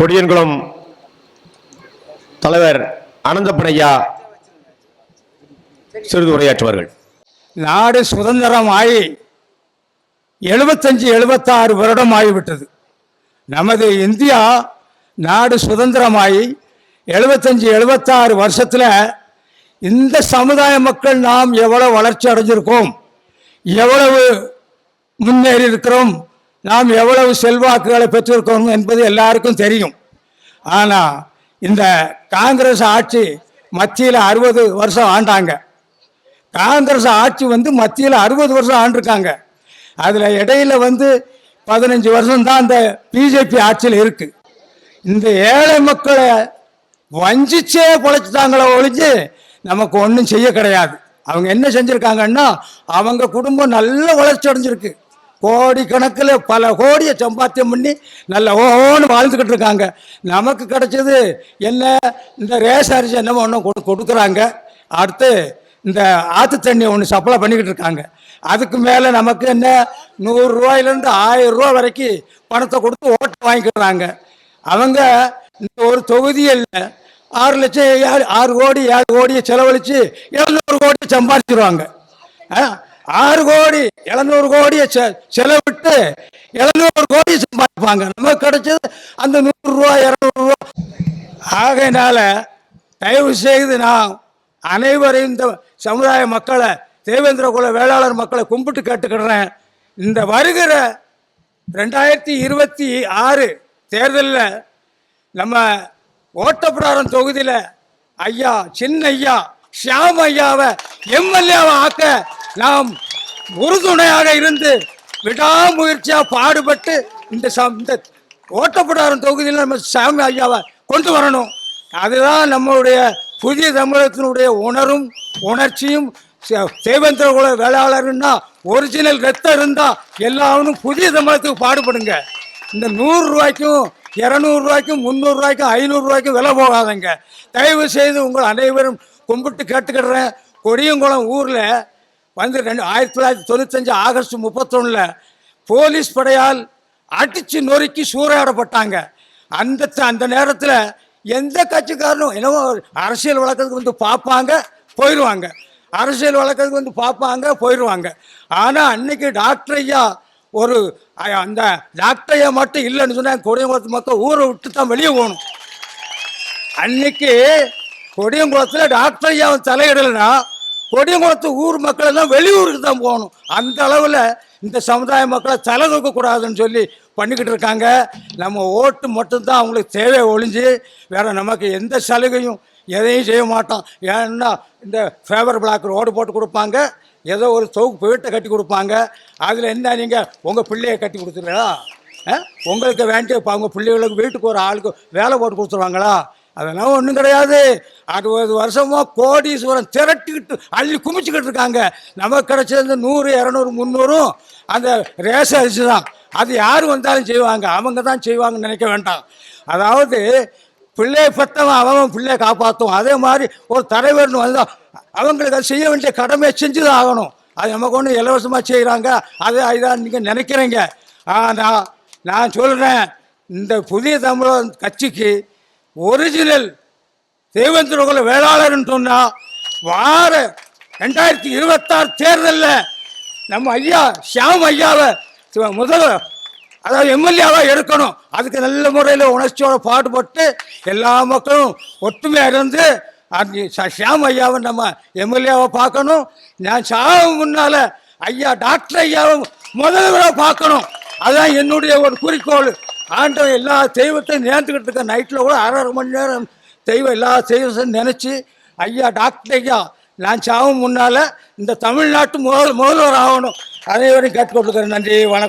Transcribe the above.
கொடியன்குளம் தலைவர் அனந்தப்பனையா சிறிது உரையாற்றுவார்கள். நாடு சுதந்திரமாகி எழுபத்தஞ்சு எழுபத்தாறு வருடம் ஆகிவிட்டது நமது இந்தியா நாடு சுதந்திரமாகி எழுபத்தஞ்சு எழுபத்தாறு வருஷத்தில் இந்த சமுதாய மக்கள் நாம் எவ்வளோ வளர்ச்சி அடைஞ்சிருக்கோம் எவ்வளவு முன்னேறி இருக்கிறோம் நாம் எவ்வளவு செல்வாக்குகளை பெற்றிருக்கோம் என்பது எல்லாருக்கும் தெரியும். ஆனால் இந்த காங்கிரஸ் ஆட்சி மத்தியில் அறுபது வருஷம் ஆண்டாங்க. காங்கிரஸ் ஆட்சி வந்து மத்தியில் அறுபது வருஷம் ஆண்டிருக்காங்க. அதில் இடையில வந்து பதினஞ்சு வருஷம் தான் அந்த பிஜேபி ஆட்சியில் இருக்குது இந்த ஏழை மக்களை வஞ்சிச்சே பொழைச்சிட்டாங்களோ ஒழிஞ்சு நமக்கு ஒன்றும் செய்ய கிடையாது. அவங்க என்ன செஞ்சுருக்காங்கன்னா அவங்க குடும்பம் நல்ல வளர்ச்சி அடைஞ்சிருக்கு. கோடி கணக்கில் பல கோடியை சம்பாத்தியம் பண்ணி நல்ல ஓன்னு வாழ்ந்துக்கிட்டு இருக்காங்க. நமக்கு கிடைச்சது என்ன? இந்த ரேஸ் அரிசி என்னமோ ஒன்று கொடு கொடுக்குறாங்க. அடுத்து இந்த ஆற்று தண்ணி ஒன்று சப்ளை பண்ணிக்கிட்டு இருக்காங்க. அதுக்கு மேலே நமக்கு என்ன? நூறுரூவாயிலேருந்து ஆயிரம் ரூபா வரைக்கும் பணத்தை கொடுத்து ஓட்டு வாங்கிக்கிறாங்க. அவங்க இந்த ஒரு தொகுதியில் ஆறு லட்சம் ஏழு ஆறு கோடி ஏழு கோடியை செலவழித்து எழுநூறு கோடி சம்பாதிச்சிருவாங்க. ஆ, ஆறு கோடி எழுநூறு கோடியை செ- செலவிட்டு எழுநூறு கோடி சம்பாதிப்பாங்க. நமக்கு கிடைச்சது அந்த நூறுரூவா இரநூறுவா ஆகையினால தயவு செய்து நான் அனைவரையும் இந்த சமுதாய மக்களை தேவேந்திர குல வேளாளர் மக்களை கும்பிட்டு கேட்டுக்கிறேன் இந்த வருகிற ரெண்டாயிரத்தி இருபத்தி ஆறு தேர்தலில் நம்ம ஓட்டப்பிடாரம் தொகுதியில் ஐயா சின்ன ஐயா ஷியாம் ஐயாவை எம்எல்ஏவை ஆக்க நாம் உறுதுணையாக இருந்து விடாமுயற்சியாக பாடுபட்டு இந்த இந்த ஓட்டப்பிடாரம் தொகுதியில் நம்ம சாமி ஐயாவை கொண்டு வரணும். அதுதான் நம்மளுடைய புதிய தமிழகத்தினுடைய உணரும் உணர்ச்சியும். தேவேந்திர குல வேளாளர்னா ஒரிஜினல் ரத்தம் இருந்தால் எல்லாரும் புதிய தமிழகத்துக்கு பாடுபடுங்க. இந்த நூறு ரூபாய்க்கும் முந்நூறுரூவாய்க்கும் ஐநூறுரூவாய்க்கும் முந்நூறு விலை போகாதங்க. தயவு செய்து உங்கள் அனைவரும் கும்பிட்டு கேட்டுக்கிடுறேன். கொடியங்குளம் ஊரில் வந்து ரெண்டு ஆயிரத்தி தொள்ளாயிரத்தி தொண்ணூத்தஞ்சு ஆகஸ்ட் முப்பத்தொன்னில் போலீஸ் படையால் அடித்து நொறுக்கி சூறையாடப்பட்டாங்க. அந்த த- அந்த நேரத்தில் எந்த கட்சிக்காரனும் என்னவோ அரசியல் வழக்கத்துக்கு வந்து பார்ப்பாங்க போயிடுவாங்க அரசியல் வழக்கத்துக்கு வந்து பார்ப்பாங்க போயிடுவாங்க ஆனால் அன்னைக்கு டாக்டர் ஐயா ஒரு அந்த டாக்டர் ஐயா மட்டும் இல்லைன்னு சொன்னால் கொடியங்குளத்து மக்கள் ஊரை விட்டு தான் வெளியே போகணும். அன்னைக்கு கொடியங்குளத்தில் டாக்டர் ஐயா தலையிடலைன்னா கொடியங்குளத்து ஊர் மக்கள் எல்லாம் வெளியூருக்கு தான் போகணும். அந்த அளவில் இந்த சமுதாய மக்களை தலை தூக்கக்கூடாதுன்னு சொல்லி பண்ணிக்கிட்டு இருக்காங்க. நம்ம ஓட்டு மட்டும்தான் அவங்களுக்கு தேவை ஒழிஞ்சு வேறு நமக்கு எந்த சலுகையும் எதையும் செய்ய மாட்டோம். ஏன்னா இந்த ஃபேவர் பிளாக் ரோடு போட்டு கொடுப்பாங்க. ஏதோ ஒரு தொகுப்பு வீட்டை கட்டி கொடுப்பாங்க. அதில் என்ன நீங்கள் உங்கள் பிள்ளையை கட்டி கொடுத்துருங்களா உங்களுக்கு வேண்டிய உங்கள் பிள்ளைகளுக்கு வீட்டுக்கு ஒரு ஆளுக்கு வேலை போட்டு கொடுத்துருவாங்களா? அதெல்லாம் ஒன்றும் கிடையாது. அறுபது வருஷமாக கோடீஸ்வரம் திரட்டிக்கிட்டு அள்ளி குமிச்சுக்கிட்டு இருக்காங்க. நமக்கு கிடைச்சது நூறு இரநூறு முந்நூறும் அந்த ரேஸ் அரிசி தான். அது யார் வந்தாலும் செய்வாங்க. அவங்க தான் செய்வாங்கன்னு நினைக்க வேண்டாம். அதாவது பிள்ளையை பெற்றவன் அவன் பிள்ளையை காப்பாற்றும் அதே மாதிரி ஒரு தலைவர்னு வந்தால் அவங்களுக்கு அது செய்ய வேண்டிய கடமையை செஞ்சு தான் ஆகணும். அது நமக்கு ஒன்று இலவசமாக செய்கிறாங்க அது இதான் நீங்கள் நினைக்கிறீங்க. ஆனால் நான் சொல்கிறேன் இந்த புதிய தமிழர் கட்சிக்கு ஒரிஜினல் தேவேந்திரகுல வேளாளர்னு சொன்னால் வார ரெண்டாயிரத்தி இருபத்தாறு தேர்தலில் நம்ம ஐயா ஷியாம் ஐயாவை முதல்வர் முதல் அதாவது எம்எல்ஏவாக எடுக்கணும். அதுக்கு நல்ல முறையில் உணர்ச்சியோட பாடுபட்டு எல்லா மக்களும் ஒற்றுமையாக இருந்து அந்த ஷியாம் ஐயாவை நம்ம எம்எல்ஏவை பார்க்கணும். நான் சாவு முன்னால் ஐயா டாக்டர் ஐயாவை முதல்வராக பார்க்கணும். அதுதான் என்னுடைய ஒரு குறிக்கோள். ஆண்டவன் எல்லா தெய்வத்தையும் நேர்ந்துக்கிட்டு இருக்க நைட்டில் கூட அரை அரை மணி நேரம் தெய்வம் எல்லா தெய்வத்தையும் நினச்சி ஐயா டாக்டர் ஐயா நான் சாவும் முன்னால் இந்த தமிழ்நாட்டு முதல் முதல்வர் ஆகணும். அனைவரையும் கேட்டுக்கொண்டிருக்கிறேன் நன்றி வணக்கம்.